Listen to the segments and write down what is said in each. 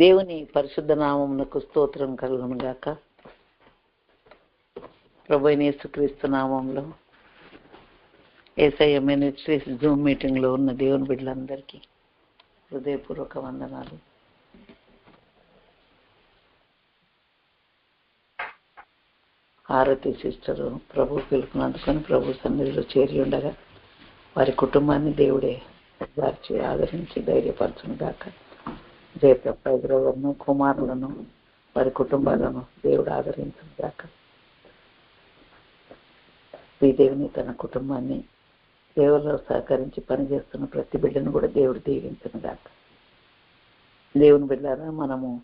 దేవుని పరిశుద్ధ నామమునకు స్తోత్రం కలుగును గాక. ప్రభు యేసుక్రీస్తు నామంలో ఏసఐ మినిస్ట్రీస్ జూమ్ మీటింగ్లో ఉన్న దేవుని బిడ్డలందరికీ హృదయపూర్వక వందనాలు. హారతి సిస్టరు ప్రభు పిలుపుని అందుకొని ప్రభు సన్నిధిలో చేరి ఉండగా వారి కుటుంబాన్ని దేవుడే దార్చి ఆదరించి ధైర్యపరచును గాక. జయప్రభను కుమారులను వారి కుటుంబాలను దేవుడు ఆదరించును శ్రీదేవిని తన కుటుంబాన్ని సేవలో సహకరించి పనిచేస్తున్న ప్రతి బిడ్డను కూడా దేవుడు దీవించను గాక. దేవుని బిడ్డారా మనము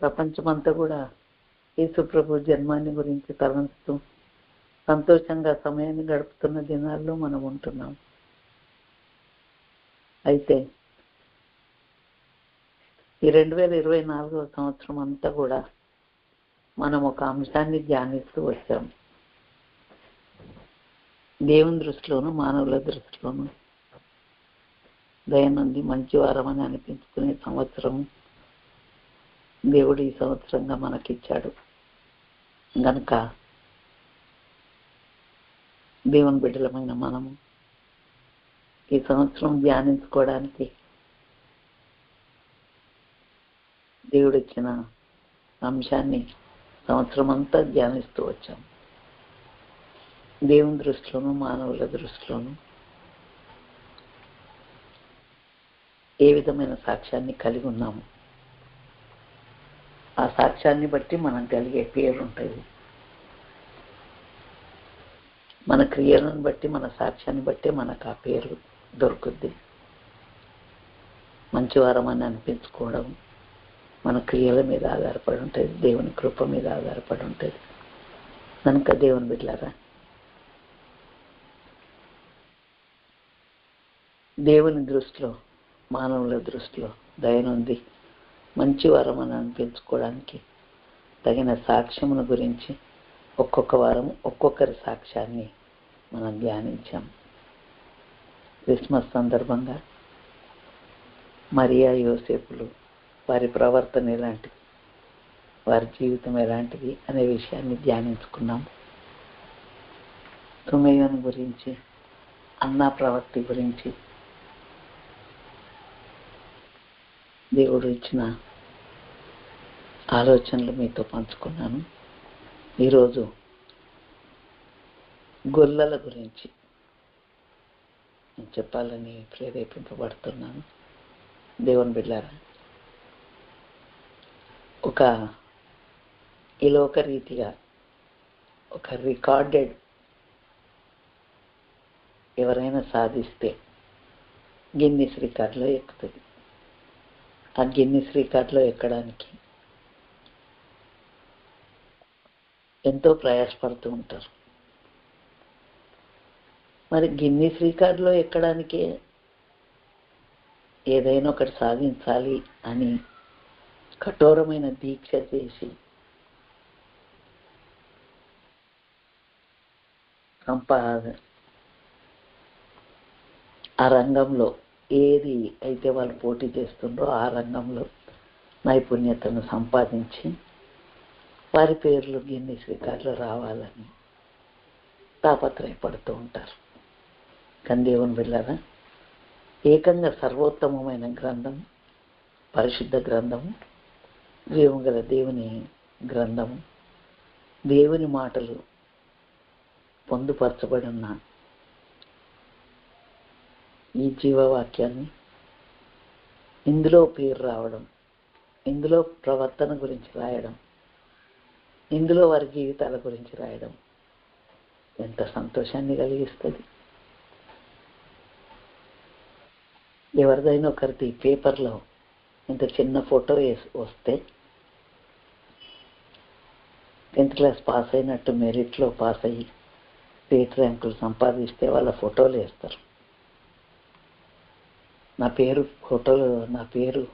ప్రపంచమంతా కూడా యేసుప్రభు జన్మాన్ని గురించి తలంచుతూ సంతోషంగా సమయాన్ని గడుపుతున్న దినాల్లో మనం ఉంటున్నాం. అయితే ఈ రెండు వేల ఇరవై నాలుగవ సంవత్సరం అంతా కూడా మనం ఒక అంశాన్ని ధ్యానిస్తూ వచ్చాం. దేవుని దృష్టిలోను మానవుల దృష్టిలోను దయనుంది మంచి వారం అని అనిపించుకునే సంవత్సరం దేవుడు ఈ సంవత్సరంగా మనకిచ్చాడు. గనక దేవుని బిడ్డలమైన మనము ఈ సంవత్సరం ధ్యానించుకోవడానికి దేవుడు ఇచ్చిన అంశాన్ని సంవత్సరం అంతా ధ్యానిస్తూ వచ్చాం. దేవుని దృష్టిలోను మానవుల దృష్టిలోను ఏ విధమైన సాక్ష్యాన్ని కలిగి ఉన్నాము? ఆ సాక్ష్యాన్ని బట్టి మనం కలిగే పేరు ఉంటుంది మన క్రియలను బట్టి మన సాక్ష్యాన్ని బట్టి మనకు ఆ పేరు దొరుకుద్ది. మంచివారం అని అనిపించుకోవడం మన క్రియల మీద ఆధారపడి ఉంటుంది దేవుని కృప మీద ఆధారపడి ఉంటుంది. కనుక దేవుని బిడ్డలారా దేవుని దృష్టిలో మానవుల దృష్టిలో దయనుంది. మంచి వరం అని అనిపించుకోవడానికి తగిన సాక్ష్యమును గురించి ఒక్కొక్క వారం ఒక్కొక్కరి సాక్ష్యాన్ని మనం ధ్యానించాం. క్రిస్మస్ సందర్భంగా మరియా యోసేపులు వారి ప్రవర్తన ఎలాంటిది? వారి జీవితం ఎలాంటిది అనే విషయాన్ని ధ్యానించుకున్నాం. తుమేయోని గురించి అన్నా ప్రవర్తి గురించి దేవుడు ఇచ్చిన ఆలోచనలు మీతో పంచుకున్నాను. ఈరోజు గొల్లల గురించి నేను చెప్పాలని ప్రేరేపింపబడుతున్నాను. దేవుని బిడ్డారా ఒక ఈ రీతిగా ఒక రికార్డెడ్ ఎవరైనా సాధిస్తే గిన్నిస్ రికార్డులో ఎక్కుతుంది. ఆ గిన్నిస్ రికార్డులో ఎక్కడానికి ఎంతో ప్రయాసపడుతూ ఉంటారు. మరి గిన్నిస్ రికార్డులో ఎక్కడానికి ఏదైనా ఒకటి సాధించాలి అని కఠోరమైన దీక్ష చేసి సంపాద ఆ రంగంలో ఏది అయితే వాళ్ళు పోటీ చేస్తుండ్రో ఆ రంగంలో నైపుణ్యతను సంపాదించి వారి పేర్లు గిన్నీస్ స్వీకార్లు రావాలని తాపత్రయపడుతూ ఉంటారు. కానీ దేవుని వెళ్ళారా? ఏకంగా సర్వోత్తమమైన గ్రంథం పరిశుద్ధ గ్రంథము జీవం గల దేవుని గ్రంథము దేవుని మాటలు పొందుపరచబడి ఉన్న ఈ జీవవాక్యాన్ని ఇందులో పేరు రావడం ఇందులో ప్రవర్తన గురించి రాయడం ఇందులో వారి జీవితాల గురించి రాయడం ఎంత సంతోషాన్ని కలిగిస్తుంది. ఎవరిదైనా ఒకరిది పేపర్లో ఇంత చిన్న ఫోటో వేసి వస్తే టెన్త్ క్లాస్ పాస్ అయినట్టు మెరిట్లో పాస్ అయ్యి స్టేట్ ర్యాంకులు సంపాదిస్తే వాళ్ళ ఫోటోలు వేస్తారు. నా పేరు ఫోటోలు నా పేరు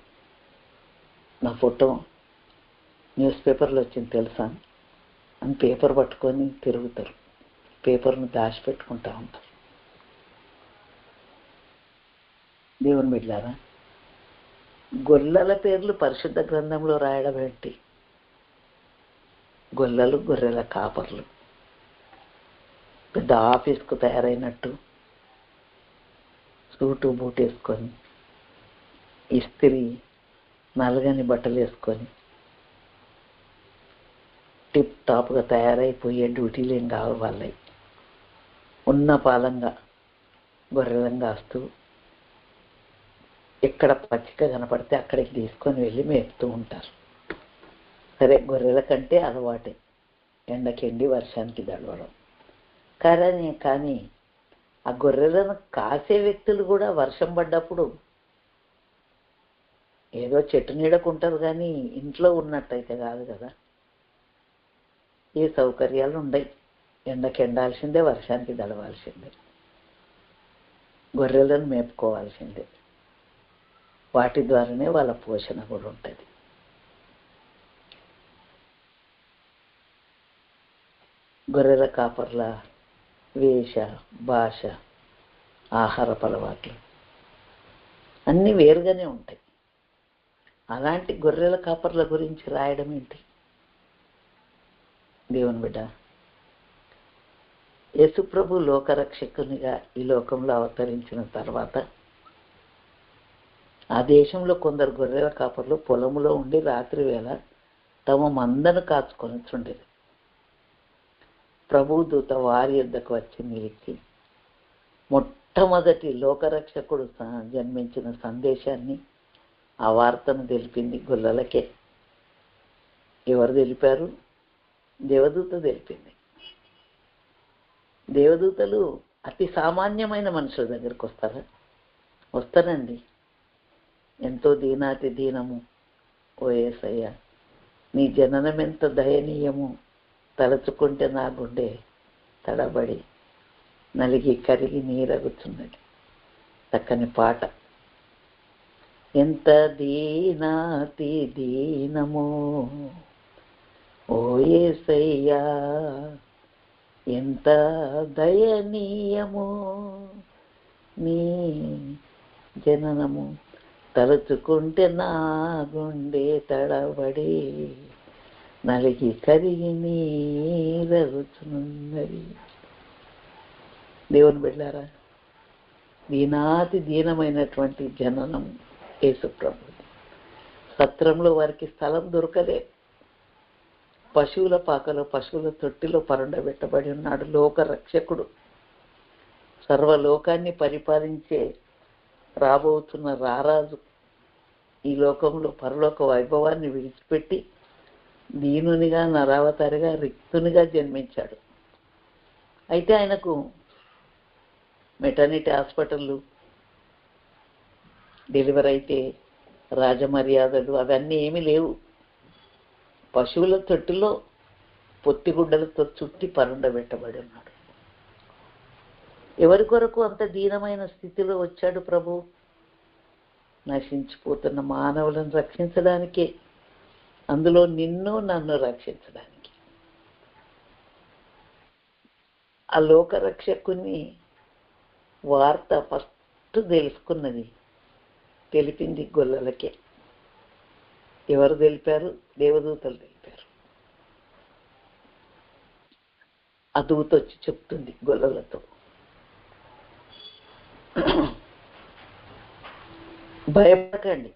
నా ఫోటో న్యూస్ పేపర్లో వచ్చింది తెలుసా అని? పేపర్ పట్టుకొని తిరుగుతారు. పేపర్ను దాచిపెట్టుకుంటా ఉంటారు. దేవుని బిడ్డారా గొల్లల పేర్లు పరిశుద్ధ గ్రంథంలో రాయడం ఏంటి? గొల్లలు గొర్రెల కాపర్లు. పెద్ద ఆఫీస్కు తయారైనట్టు సూటు బూట్ వేసుకొని ఇస్త్రీ నలగని బట్టలు వేసుకొని టిప్ టాప్గా తయారైపోయే డ్యూటీలు ఏం కావు వాళ్ళవి. ఉన్న పాలంగా గొర్రెలను కాస్తూ ఎక్కడ పచ్చిక కనపడితే అక్కడికి తీసుకొని వెళ్ళి మేపుతూ ఉంటారు. సరే గొర్రెల కంటే అలవాటే. ఎండకెండి వర్షానికి దడవడం. కానీ కానీ ఆ గొర్రెలను కాసే వ్యక్తులు కూడా వర్షం పడ్డప్పుడు ఏదో చెట్టు నీడకుంటారు కానీ ఇంట్లో ఉన్నట్టయితే కాదు కదా. ఏ సౌకర్యాలు ఉండయి. ఎండకి ఎండాల్సిందే వర్షానికి దడవాల్సిందే. గొర్రెలను మేపుకోవాల్సిందే. వాటి ద్వారానే వాళ్ళ పోషణ కూడా ఉంటుంది. గొర్రెల కాపర్ల వేష భాష ఆహారపు అలవాట్లు అన్నీ వేరుగానే ఉంటాయి. అలాంటి గొర్రెల కాపర్ల గురించి రాయడం ఏంటి? దేవుని బిడ్డ యశుప్రభు లోకరక్షకునిగా ఈ లోకంలో అవతరించిన తర్వాత ఆ దేశంలో కొందరు గొర్రెల కాపర్లు పొలములో ఉండి రాత్రి వేళ తమ మందను కాచుకొని చుండేది ప్రభుదూత వారి యొద్దకు వచ్చి నిలిచి మొట్టమొదటి లోకరక్షకుడు జన్మించిన సందేశాన్ని ఆ వార్తను తెలిపింది గుల్లలకే. ఎవరు తెలిపారు? దేవదూత తెలిపింది. దేవదూతలు అతి సామాన్యమైన మనుషుల దగ్గరికి వస్తారా? వస్తానండి ఎంతో దీనాతి దీనము. ఓ ఏసయ్య నీ జననం ఎంత దయనీయము. తలచుకుంటే నా గుండె తడబడి నలిగి కరిగి నీరగుచున్నది. చక్కని పాట. ఎంత దీనాతి దీనమో ఓ ఏసయ్యా ఎంత దయనీయమో నీ జననము తలుచుకుంటే నా గుండె తడబడి నలిగి కరిగి నీరగుచున్నది దేవుని బిడ్డారా దీనాతి దీనమైనటువంటి జననం యేసుప్రభుది సత్రంలో వారికి స్థలం దొరకలే. పశువుల పాకలో పశువుల తొట్టిలో పరుండబెట్టబడి ఉన్నాడు లోక రక్షకుడు సర్వలోకాన్ని పరిపాలించే రాబోతున్న రారాజు ఈ లోకంలో పరలోక వైభవాన్ని విడిచిపెట్టి దీనునిగా నరావతారిగా రిక్తునిగా జన్మించాడు. అయితే ఆయనకు మెటర్నిటీ హాస్పిటళ్ళు డెలివర్ అయితే రాజమర్యాదలు అవన్నీ ఏమీ లేవు. పశువుల తొట్టిలో పొత్తిగుడ్డలతో చుట్టి పరుండబెట్టబడి ఉన్నాడు. ఎవరి కొరకు అంత దీనమైన స్థితిలో వచ్చాడు ప్రభు? నశించిపోతున్న మానవులను రక్షించడానికే. అందులో నిన్ను నన్ను రక్షించడానికి. ఆ లోకరక్షకుని వార్త ఫస్ట్ తెలుసుకున్నది తెలిపింది గొల్లలకే. ఎవరు తెలిపారు? దేవదూతలు తెలిపారు. ఆ దూత వచ్చి చెప్తుంది గొల్లలతో. భయపడకండి.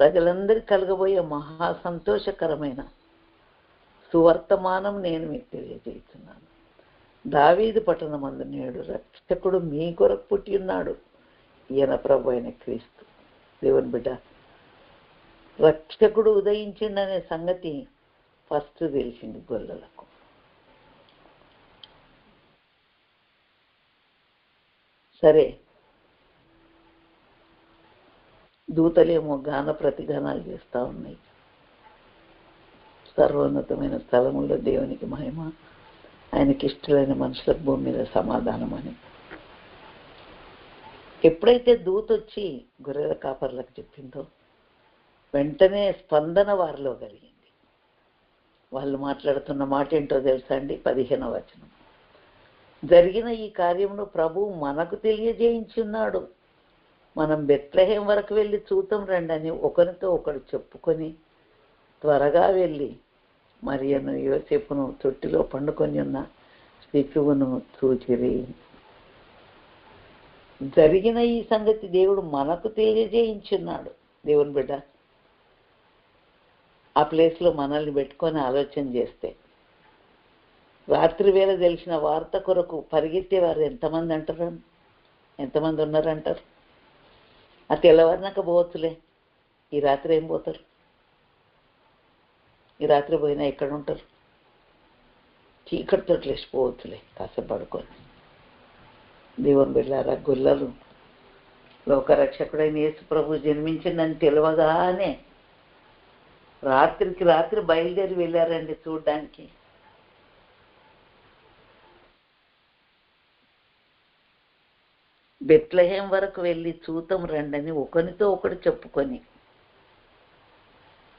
ప్రజలందరికీ కలగబోయే మహా సంతోషకరమైన సువర్తమానం నేను మీకు తెలియజేస్తున్నాను. దావీదు పట్టణమందు నేడు రక్షకుడు మీ కొరకు పుట్టి ఉన్నాడు. ఈయన ప్రభు అయిన క్రీస్తు. దేవుని బిడ్డ రక్షకుడు ఉదయించిండనే సంగతి ఫస్ట్ తెలిసింది గొల్లలకు. సరే దూతలేమో గాన ప్రతిగానాలు చేస్తూ ఉన్నాయి. సర్వోన్నతమైన స్థలములో దేవునికి మహిమ ఆయనకి ఇష్టమైన మనుషులకు భూమి మీద సమాధానం అని. ఎప్పుడైతే దూత వచ్చి గొర్రెల కాపర్లకు చెప్పిందో వెంటనే స్పందన వారిలో కలిగింది. వాళ్ళు మాట్లాడుతున్న మాట ఏంటో తెలుసా అండి? పదిహేనవ వచనం. జరిగిన ఈ కార్యమును ప్రభు మనకు తెలియజేయించున్నాడు. మనం బెత్లహేం వరకు వెళ్ళి చూద్దాం రండి అని ఒకరితో ఒకడు చెప్పుకొని త్వరగా వెళ్ళి మరియను యోసేపును తొట్టిలో పండుకొని ఉన్న శిశువును చూచిరి. జరిగిన ఈ సంగతి దేవుడు మనకు తెలియజేయించున్నాడు. దేవుని బిడ్డ ఆ ప్లేస్లో మనల్ని పెట్టుకొని ఆలోచన చేస్తే రాత్రి వేళ తెలిసిన వార్త కొరకు పరిగెత్తేవారు ఎంతమంది అంటారు? ఎంతమంది ఉన్నారంటారు? ఆ తెల్లవారినాక పోవచ్చులే. ఈ రాత్రి ఏం పోతారు? ఈ రాత్రి పోయినా ఎక్కడ ఉంటారు? చీకటితో లేచిపోవచ్చులే కాసేపు పడుకొని. దేవుని బిళ్ళారా గుల్లలు. లోకరక్షకుడైన యేసు ప్రభు జన్మించిందని తెలియగానే రాత్రికి రాత్రి బయలుదేరి వెళ్ళారండి చూడ్డానికి. బెత్లహేం వరకు వెళ్ళి చూతం రండని ఒకరితో ఒకడు చెప్పుకొని.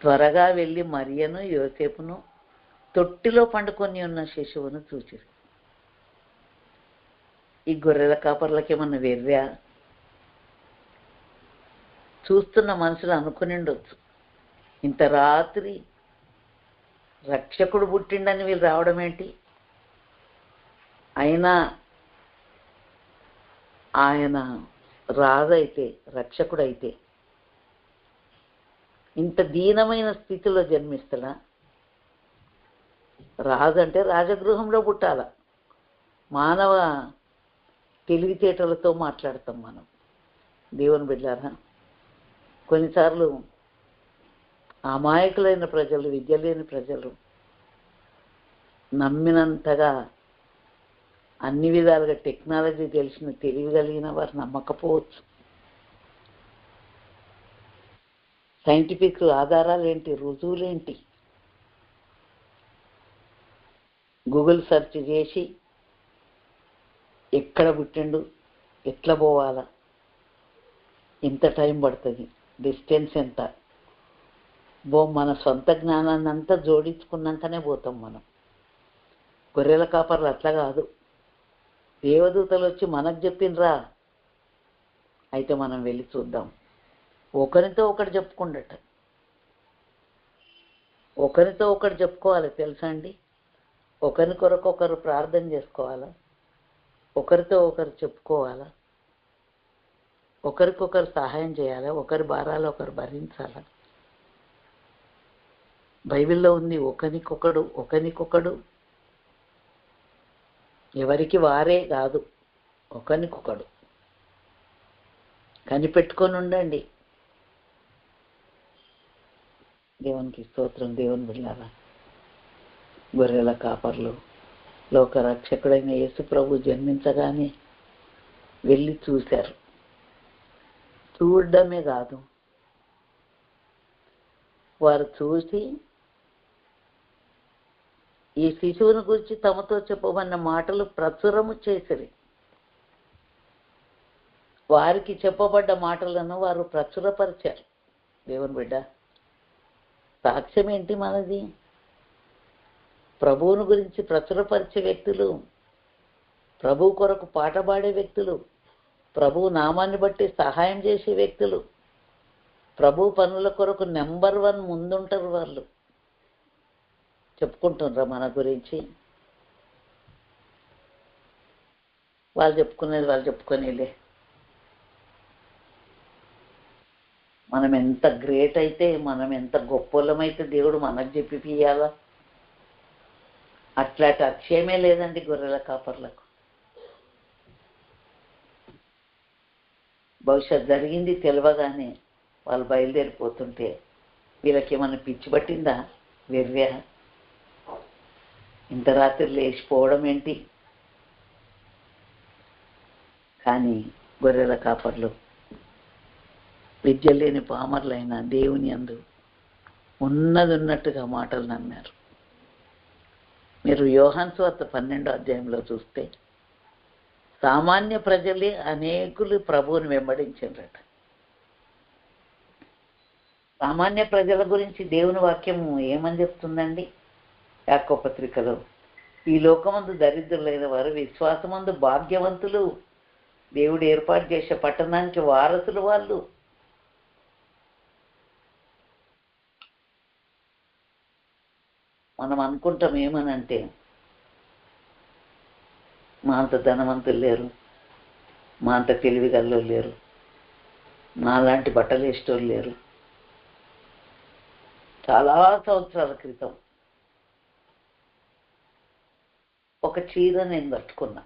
త్వరగా వెళ్ళి మరియను యోసేపును తొట్టిలో పండుకొని ఉన్న శిశువును చూచిరు. ఈ గొర్రెల కాపర్లకేమన్నా వెర్రా? చూస్తున్న మనుషులు అనుకుని ఉండొచ్చు. ఇంత రాత్రి రక్షకుడు పుట్టిండని వీళ్ళు రావడం ఏంటి అయినా ఆయన రాజైతే రక్షకుడైతే. ఇంత దీనమైన స్థితిలో జన్మిస్తాడా? రాజు అంటే రాజగృహంలో పుట్టాల? మానవ తెలివితేటలతో మాట్లాడతాం మనం. దేవుని బిడ్డారా కొన్నిసార్లు అమాయకులైన ప్రజలు విద్య లేని ప్రజలు నమ్మినంతగా అన్ని విధాలుగా టెక్నాలజీ తెలిసిన తెలివి కలిగిన వారు నమ్మకపోవచ్చు. సైంటిఫిక్ ఆధారాలు ఏంటి రుజువులేంటి? గూగుల్ సెర్చ్ చేసి ఎక్కడ పుట్టిండు ఎట్లా పోవాలా ఎంత టైం పడుతుంది డిస్టెన్స్ ఎంత? బో మన సొంత జ్ఞానాన్ని అంతా జోడించుకున్నాకనే పోతాం మనం. గొర్రెల కాపర్లు అట్లా కాదు. దేవదూతలు వచ్చి మనకు చెప్పినరా అయితే మనం వెళ్ళి చూద్దాం. ఒకరితో ఒకటి చెప్పుకుండట. ఒకరితో ఒకటి చెప్పుకోవాలి తెలుసా అండి? ఒకరి కొరకు ఒకరు ప్రార్థన చేసుకోవాలా? ఒకరితో ఒకరు చెప్పుకోవాలా? ఒకరికొకరు సహాయం చేయాలా? ఒకరి భారాలు ఒకరు భరించాలా? బైబిల్లో ఉంది ఒకరికొకడు ఒకరికొకడు ఎవరికి వారే కాదు ఒకరికొకడు కనిపెట్టుకొని ఉండండి. దేవునికి స్తోత్రం దేవుని బిళ్ళారా. గొర్రెల కాపర్లు లోకరక్షకుడైన యేసు ప్రభు జన్మించగానే వెళ్ళి చూశారు. చూడడమే కాదు వారు చూసి ఈ శిశువుని గురించి తమతో చెప్పబడిన మాటలు ప్రచురము చేసిరి. వారికి చెప్పబడ్డ మాటలను వారు ప్రచురపరిచారు. దేవుని బిడ్డ సాక్ష్యం ఏంటి మనది? ప్రభువుని గురించి ప్రచురపరిచే వ్యక్తులు ప్రభు కొరకు పాట పాడే వ్యక్తులు ప్రభు నామాన్ని బట్టి సహాయం చేసే వ్యక్తులు ప్రభు పనుల కొరకు నెంబర్ వన్ ముందుంటారు వాళ్ళు. చెప్పుకుంటుండ్రా మన గురించి. వాళ్ళు చెప్పుకునేది వాళ్ళు చెప్పుకునేలే. మనం ఎంత గ్రేట్ అయితే మనం ఎంత గొప్పలమైతే దేవుడు మనకు చెప్పిపియాలా అట్లాంటి అక్షయమే లేదండి గొర్రెల కాపర్లకు. భవిష్యత్ జరిగింది తెలియగానే వాళ్ళు బయలుదేరిపోతుంటే వీళ్ళకి ఏమైనా పిచ్చి పట్టిందా? వెర్వ్యా ఇంత రాత్రి లేచిపోవడం ఏంటి? కానీ గొర్రెల కాపర్లు విద్య లేని పామర్లైన దేవుని అందు ఉన్నది ఉన్నట్టుగా మాటలు నమ్మారు. మీరు యోహాన్ స్వార్త పన్నెండో అధ్యాయంలో చూస్తే సామాన్య ప్రజలే అనేకులు ప్రభువుని వెంబడించారట సామాన్య ప్రజల గురించి దేవుని వాక్యము ఏమని చెప్తుందండి? యాకో పత్రికలో ఈ లోకమందు దరిద్రులైన వారు విశ్వాసమందు భాగ్యవంతులు దేవుడు ఏర్పాటు చేసే పట్టణానికి వారసులు వాళ్ళు. మనం అనుకుంటాం ఏమనంటే మా అంత ధనవంతులు లేరు మా అంత తెలివిగల్లో లేరు మాలాంటి బట్టలు వేసేటోళ్ళు లేరు. చాలా సంవత్సరాల క్రితం ఒక చీర నేను కట్టుకున్నా.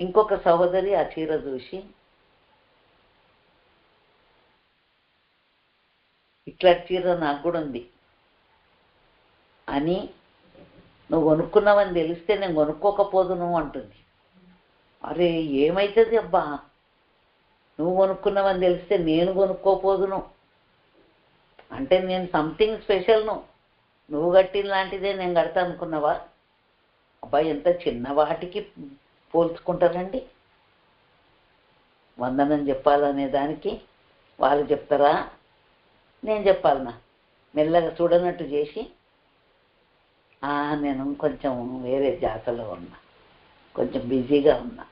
ఇంకొక సహోదరి ఆ చీర చూసి ఇట్లా చీర నాకు కూడా ఉంది. అని నువ్వు కొనుక్కున్నావని తెలిస్తే నేను కొనుక్కోకపోదును అంటుంది. అరే ఏమవుతుంది అబ్బా? నువ్వు కొనుక్కున్నావని తెలిస్తే నేను కొనుక్కోపోదును. అంటే నేను సంథింగ్ స్పెషల్ను నువ్వు కట్టిన లాంటిదే నేను కడతా అనుకున్నావా? అబ్బా ఎంత చిన్న వాటికి పోల్చుకుంటారండి? వందనం చెప్పాలనే దానికి వాళ్ళు చెప్తారా? నేను చెప్పాలనా? మెల్లగా చూడనట్టు చేసి నేను కొంచెం వేరే జాతలో ఉన్నా. కొంచెం బిజీగా ఉన్నా.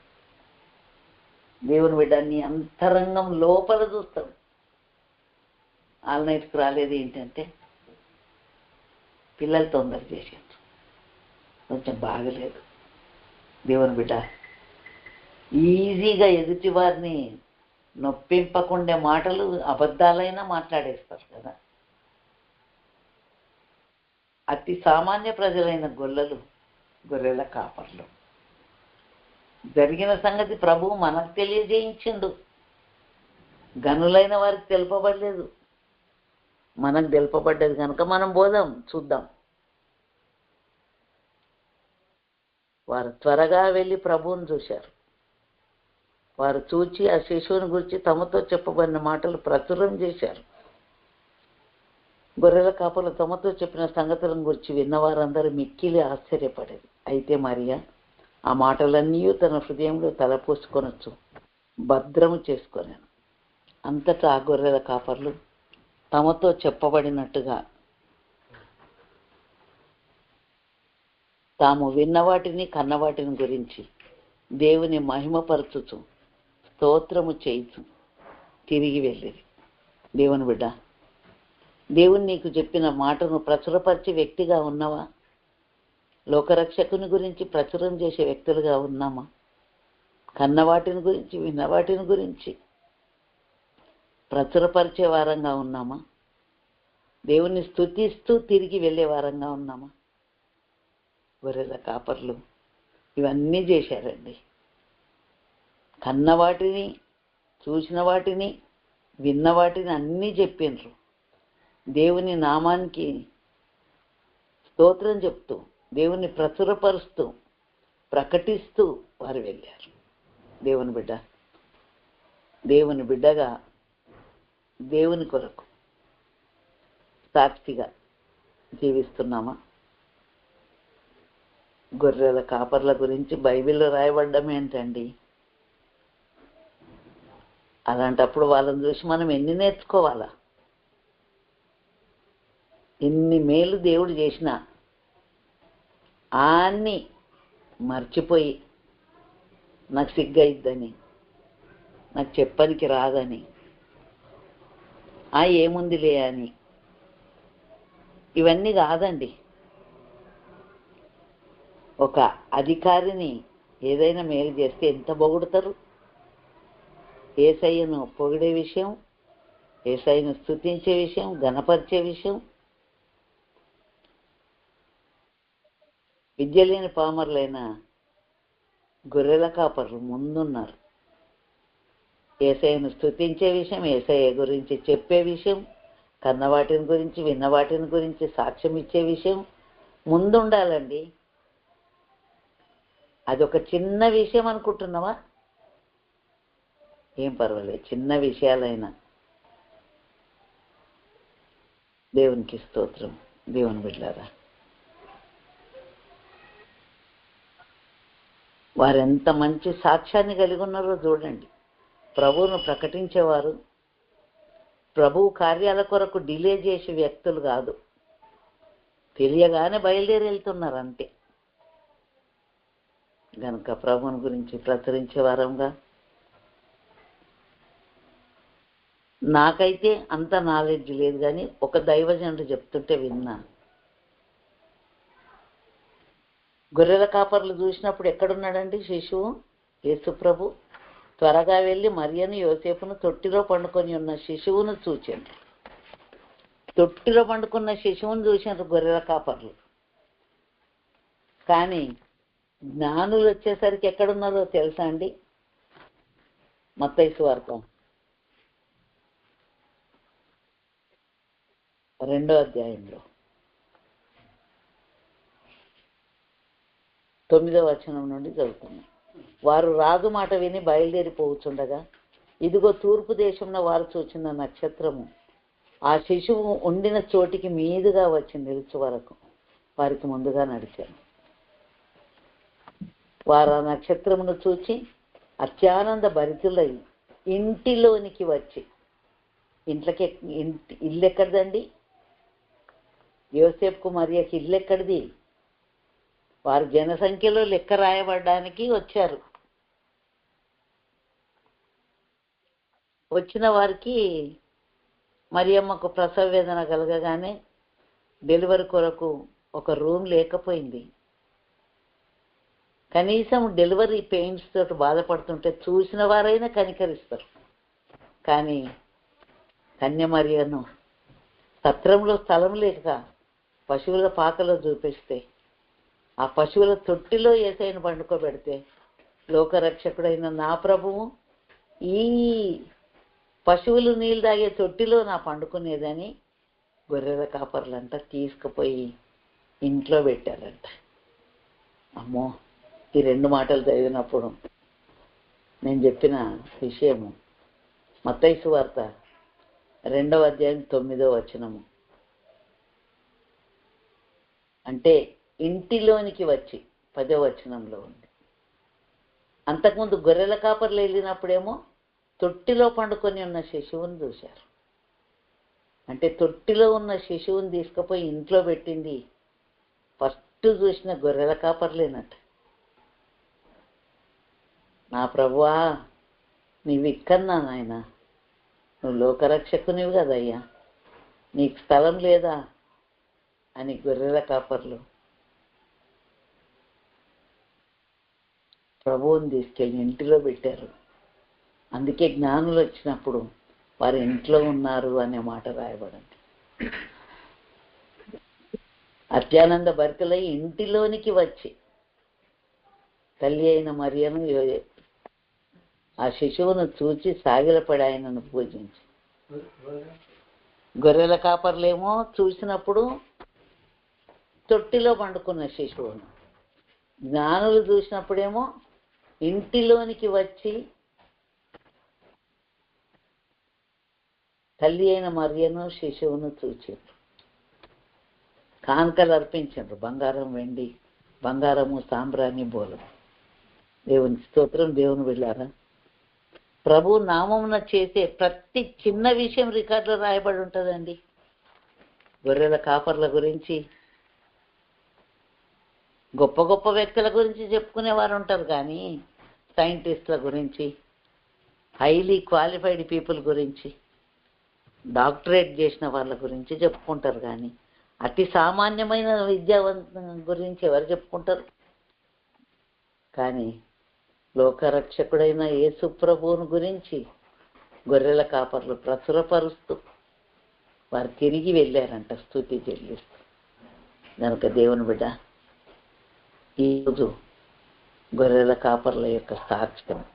దేవుని బిడ్డ నీ అంతరంగం లోపల చూస్తాం ఆల్ నైట్కి రాలేదు ఏంటంటే పిల్లలు తొందర చేశారు కొంచెం బాగలేదు. దేవుని బిడ్డ ఈజీగా ఎదుటి వారిని నొప్పింపకుండే మాటలు అబద్ధాలైనా మాట్లాడేస్తారు కదా. అతి సామాన్య ప్రజలైన గొల్లలు గొర్రెల కాపర్లు. జరిగిన సంగతి ప్రభువు మనకు తెలియజేయించిండు. గనులైన వారికి తెలుపబడలేదు. మనకు తెలుపబడ్డది కనుక మనం పోదాం చూద్దాం. వారు త్వరగా వెళ్ళి ప్రభువుని చూశారు. వారు చూచి ఆ శిశువుని గురించి తమతో చెప్పబడిన మాటలు ప్రచురం చేశారు. గొర్రెల కాపలు తమతో చెప్పిన సంగతులను గురించి విన్నవారందరూ మిక్కిలి ఆశ్చర్యపడేది. అయితే మరియా ఆ మాటలన్నీ తన హృదయంలో తలపోసుకొనొచ్చు. భద్రము చేసుకొనాను. అంతటా ఆ గొర్రెల కాపర్లు తమతో చెప్పబడినట్టుగా. తాము విన్నవాటిని కన్నవాటిని గురించి దేవుని మహిమపరచుచు స్తోత్రము చేయుచు తిరిగి వెళ్ళేది దేవుని బిడ్డ దేవుని నీకు చెప్పిన మాటను ప్రచురపరిచే వ్యక్తిగా ఉన్నావా? లోకరక్షకుని గురించి ప్రచురం చేసే వ్యక్తులుగా ఉన్నామా? కన్నవాటిని గురించి విన్నవాటిని గురించి ప్రచురపరిచే వారంగా ఉన్నామా? దేవుని స్తుతిస్తూ తిరిగి వెళ్ళే వారంగా ఉన్నామా? గొర్రెల కాపర్లు ఇవన్నీ చేశారండి. కన్న వాటిని చూసిన వాటిని విన్న వాటిని అన్నీ చెప్పిండ్రు దేవుని నామానికి స్తోత్రం చెప్తూ దేవుని ప్రచురపరుస్తూ ప్రకటిస్తూ వారు వెళ్ళారు. దేవుని బిడ్డ దేవుని బిడ్డగా దేవుని కొరకు సాక్షిగా జీవిస్తున్నామా? గొర్రెల కాపర్ల గురించి బైబిల్లో రాయబడ్డం ఏంటండి అలాంటప్పుడు వాళ్ళని చూసి మనం ఎన్ని నేర్చుకోవాలా? ఎన్ని మేలు దేవుడు చేసిన అన్ని మర్చిపోయి నాకు సిగ్గయిద్దని నాకు చెప్పనికి రాదని ఆ ఏముందిలే అని. ఇవన్నీ కాదండి. ఒక అధికారిని ఏదైనా మేలు చేస్తే ఎంత పొగుడతారు ఏసయ్యను పొగిడే విషయం ఏసయ్యను స్థుతించే విషయం గణపరిచే విషయం. విద్య లేని పామరులైన గొర్రెల కాపర్లు ముందున్నారు. ఏసయ్యను స్థుతించే విషయం ఏసయ్య గురించి చెప్పే విషయం కన్నవాటిని గురించి విన్నవాటిని గురించి సాక్ష్యం ఇచ్చే విషయం ముందుండాలండి. అదొక చిన్న విషయం అనుకుంటున్నావా? ఏం పర్వాలేదు చిన్న విషయాలైనా. దేవునికి స్తోత్రం. దేవుని బిడ్డారా వారెంత మంచి సాక్ష్యాన్ని కలిగి ఉన్నారో చూడండి. ప్రభువును ప్రకటించేవారు. ప్రభువు కార్యాల కొరకు డిలే చేసే వ్యక్తులు కాదు. తెలియగానే బయలుదేరి వెళ్తున్నారు అంతే గనుక ప్రభుని గురించి ప్రచురించే వారంగా. నాకైతే అంత నాలెడ్జ్ లేదు కానీ ఒక దైవజనుడు చెప్తుంటే విన్నా. గొర్రెల కాపర్లు చూసినప్పుడు ఎక్కడున్నాడండి శిశువు? యేసుప్రభు త్వరగా వెళ్ళి మరియను యోసేపును తొట్టిలో పండుకొని ఉన్న శిశువును చూచాడు తొట్టిలో పండుకున్న శిశువును చూసినారు గొర్రెల కాపర్లు. కానీ జ్ఞానులు వచ్చేసరికి ఎక్కడున్నారో తెలుసా అండి? మత్తైసు వర్గం రెండో అధ్యాయంలో. తొమ్మిదో వచనం నుండి చదువుతున్నాం వారు రాజు మాట విని బయలుదేరిపోవచ్చుండగా ఇదిగో తూర్పు దేశంలో వారు చూచిన నక్షత్రము ఆ శిశువు ఉండిన చోటికి మీదుగా వచ్చి నిలిచే వరకు వారికి ముందుగా నడిచాను. వారు ఆ నక్షత్రమును చూచి అత్యానంద భరితులై ఇంటిలోనికి వచ్చి ఇంట్లోకి ఇంటి ఇల్లు ఎక్కడిదండి యోసేపుకు మరియకి ఇల్లు ఎక్కడిది వారు జనసంఖ్యలో లెక్క రాయబడడానికి వచ్చారు. వచ్చిన వారికి మరియమ్మకు ప్రసవ వేదన కలగగానే డెలివరీ కొరకు ఒక రూమ్ లేకపోయింది. కనీసం డెలివరీ పెయిన్స్ తోటి బాధపడుతుంటే చూసిన వారైనా కనికరిస్తారు. కానీ కన్యమరియను సత్రంలో స్థలం లేక పశువుల పాకలో చూపిస్తే ఆ పశువుల తొట్టిలో ఏసైన పండుకోబెడితే లోకరక్షకుడైన నా ప్రభువు ఈ పశువులు నీళ్ళు తాగే తొట్టిలో నా పండుకునేదని గొర్రెల కాపర్లంట తీసుకుపోయి ఇంట్లో పెట్టారంట. అమ్మో ఈ రెండు మాటలు చదివినప్పుడు నేను చెప్పిన విషయము మత్తైసు వార్త రెండవ అధ్యాయం తొమ్మిదో వచనము. అంటే ఇంటిలోనికి వచ్చి పదో వచనంలో ఉంది. అంతకుముందు గొర్రెల కాపర్లు వెళ్ళినప్పుడేమో తొట్టిలో పండుకొని ఉన్న శిశువుని చూశారు. అంటే తొట్టిలో ఉన్న శిశువుని తీసుకుపోయి ఇంట్లో పెట్టింది ఫస్ట్ చూసిన గొర్రెల కాపర్లేనట. నా ప్రభువా నీవు ఇక్కన్నా నాయన? నువ్వు లోకరక్షకునివి కదయ్యా. నీకు స్థలం లేదా? అని గొర్రెల కాపర్లు ప్రభువుని తీసుకెళ్ళి ఇంటిలో పెట్టారు. అందుకే జ్ఞానులు వచ్చినప్పుడు వారి ఇంట్లో ఉన్నారు అనే మాట రాయబడింది. అత్యానంద భరితలై ఇంటిలోనికి వచ్చి తల్లి అయిన మరియను ఆ శిశువును చూచి సాగిలపడి ఆయనను పూజించి. గొర్రెల కాపర్లేమో చూసినప్పుడు తొట్టిలో పండుకున్న శిశువును. జ్ఞానులు చూసినప్పుడేమో ఇంటిలోనికి వచ్చి తల్లి అయిన మరియను శిశువును చూచారు కానుకలు అర్పించారు బంగారం వెండి బంగారము సాంబ్రాణి బోలం దేవుని స్తోత్రం. దేవుని వెళ్ళారా ప్రభు నామమున చేసే ప్రతి చిన్న విషయం రికార్డులో రాయబడి ఉంటుందండి. గొర్రెల కాపర్ల గురించి గొప్ప గొప్ప వ్యక్తుల గురించి చెప్పుకునేవారు ఉంటారు కానీ సైంటిస్టుల గురించి హైలీ క్వాలిఫైడ్ పీపుల్ గురించి డాక్టరేట్ చేసిన వాళ్ళ గురించి చెప్పుకుంటారు కానీ అతి సామాన్యమైన విద్యావంత గురించి ఎవరు చెప్పుకుంటారు? కానీ లోకరక్షకుడైన యేసుప్రభువుని గురించి గొర్రెల కాపర్లు ప్రచురపరుస్తూ వారు తిరిగి వెళ్ళారంట స్థుతి చెల్లిస్తూ. కనుక దేవుని బిడ్డ ఈరోజు గొర్రెల కాపర్ల యొక్క సాక్ష్యం.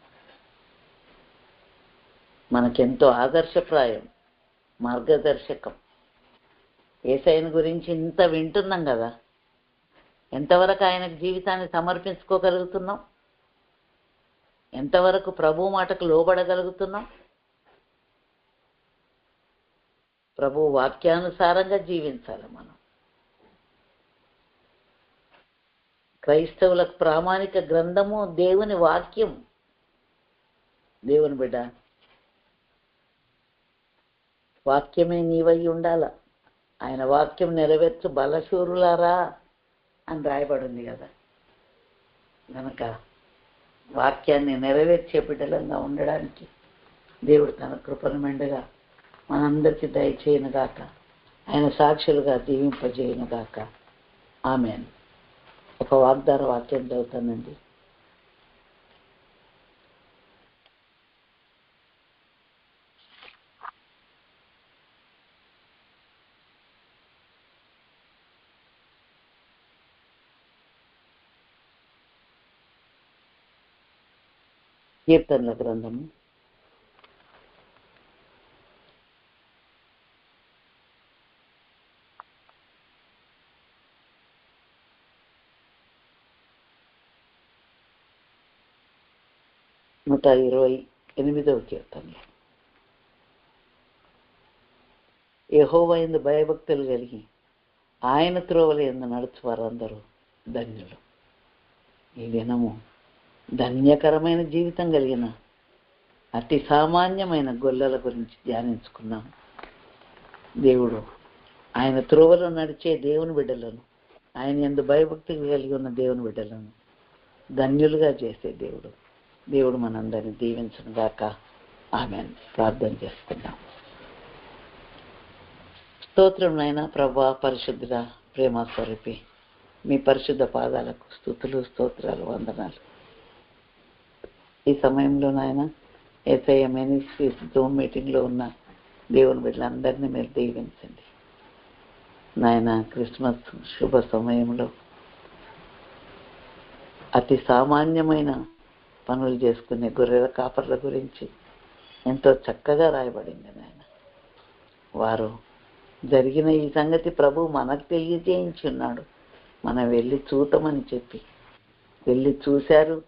మనకెంతో ఆదర్శప్రాయం మార్గదర్శకం. ఏసైన గురించి ఇంత వింటున్నాం కదా? ఎంతవరకు ఆయనకు జీవితాన్ని సమర్పించుకోగలుగుతున్నాం? ఎంతవరకు ప్రభు మాటకు లోబడగలుగుతున్నాం? ప్రభు వాక్యానుసారంగా జీవించాలి మనం. క్రైస్తవులకు ప్రామాణిక గ్రంథము దేవుని వాక్యం. దేవుని బిడ్డ వాక్యమే నీవై ఉండాల. ఆయన వాక్యం నెరవేర్చు బలశూరులారా అని రాయబడింది కదా. గనక వాక్యాన్ని నెరవేర్చే బిడ్డలంగా ఉండడానికి దేవుడు తన కృపను మెండగా మనందరికీ దయచేయను గాక ఆయన సాక్షులుగా దీవింపజేయను గాక ఆమె ఒక వాగ్దాన వాక్యం చదువుతానండి. కీర్తనల గ్రంథము. నూట ఇరవై ఎనిమిదవ కీర్తనలు. యహోవైందు ఎందు భయభక్తులు కలిగి ఆయన త్రోవల ఎందు నడుచు వారందరూ ధన్యులు. ఈ దినము ధన్యకరమైన జీవితం కలిగిన అతి సామాన్యమైన గొల్లల గురించి ధ్యానించుకున్నాం. దేవుడు ఆయన త్రోవలో నడిచే దేవుని బిడ్డలను ఆయన ఎందు భయభక్తులు కలిగి ఉన్న దేవుని బిడ్డలను ధన్యులుగా చేసే దేవుడు. దేవుడు మనందరిని దీవించిన దాకా ఆమె ప్రార్థన చేసుకుందాం స్తోత్రం నాయన ప్రభా పరిశుద్ధుల ప్రేమ స్వరూపి. మీ పరిశుద్ధ పాదాలకు స్థుతులు స్తోత్రాలు వందనాలు. ఈ సమయంలో నాయన ఏసఐ మినిస్ట్రీస్ జూమ్ మీటింగ్లో ఉన్న దేవుని బిడ్డలందరినీ మీరు దీవించండి. నాయన క్రిస్మస్ శుభ సమయంలో అతి సామాన్యమైన పనులు చేసుకునే గొర్రెల కాపర్ల గురించి ఎంతో చక్కగా రాయబడింది నాయన. వారు జరిగిన ఈ సంగతి ప్రభు మనకు తెలియజేయించి ఉన్నాడు మనం వెళ్ళి చూద్దామని చెప్పి వెళ్ళి చూశారు.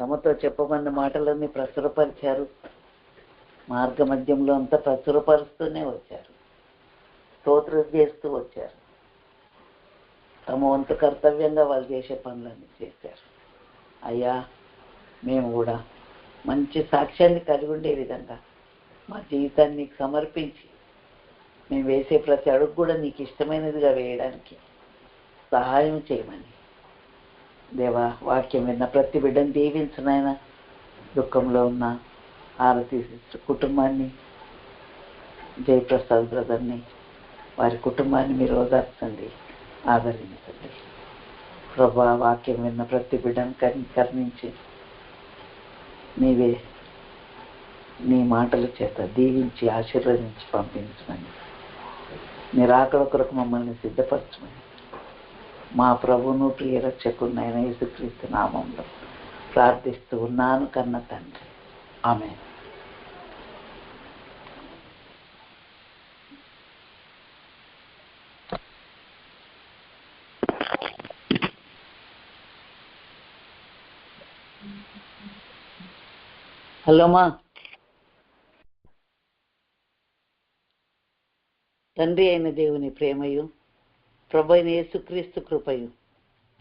తమతో చెప్పమన్న మాటలన్నీ ప్రచురపరిచారు. మార్గ మధ్యంలో అంతా ప్రచురపరుస్తూనే వచ్చారు. స్తోత్రం చేస్తూ వచ్చారు. తమ వంతు కర్తవ్యంగా వాళ్ళు చేసే పనులన్నీ చేశారు. అయ్యా మేము కూడా మంచి సాక్ష్యాన్ని కలిగి ఉండే విధంగా మా జీవితాన్ని నీకు సమర్పించి మేము వేసే ప్రతి అడుగు కూడా నీకు ఇష్టమైనదిగా వేయడానికి సహాయం చేయమని. దేవా వాక్యం విన్న ప్రతి బిడ్డను దీవించునైనా దుఃఖంలో ఉన్న ఆరతి కుటుంబాన్ని జయప్రసాద్ బ్రదర్ని వారి కుటుంబాన్ని మీరు ఓదార్చండి ఆదరించండి. ప్రభా వాక్యం విన్న ప్రతి బిడ్డను కర్ణించి నీవే నీ మాటల చేత దీవించి ఆశీర్వదించి పంపించమని. మీరు కొరకు మమ్మల్ని సిద్ధపరచమని. మా ప్రభును ప్రియ రక్షకున్నైన యేసుక్రీస్తు నామంలో ప్రార్థిస్తూ ఉన్నాను కన్న తండ్రి. ఆమె హలో మా. తండ్రి అయిన దేవుని ప్రేమయు ప్రభైన యేసుక్రీస్తు కృపయు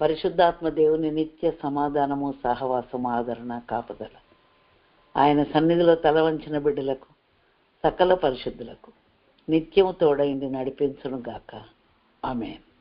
పరిశుద్ధాత్మ దేవుని నిత్య సమాధానము సహవాసము ఆదరణ కాపుదల. ఆయన సన్నిధిలో తల వంచిన బిడ్డలకు సకల పరిశుద్ధులకు నిత్యము తోడైంది నడిపించును గాక ఆమెన్.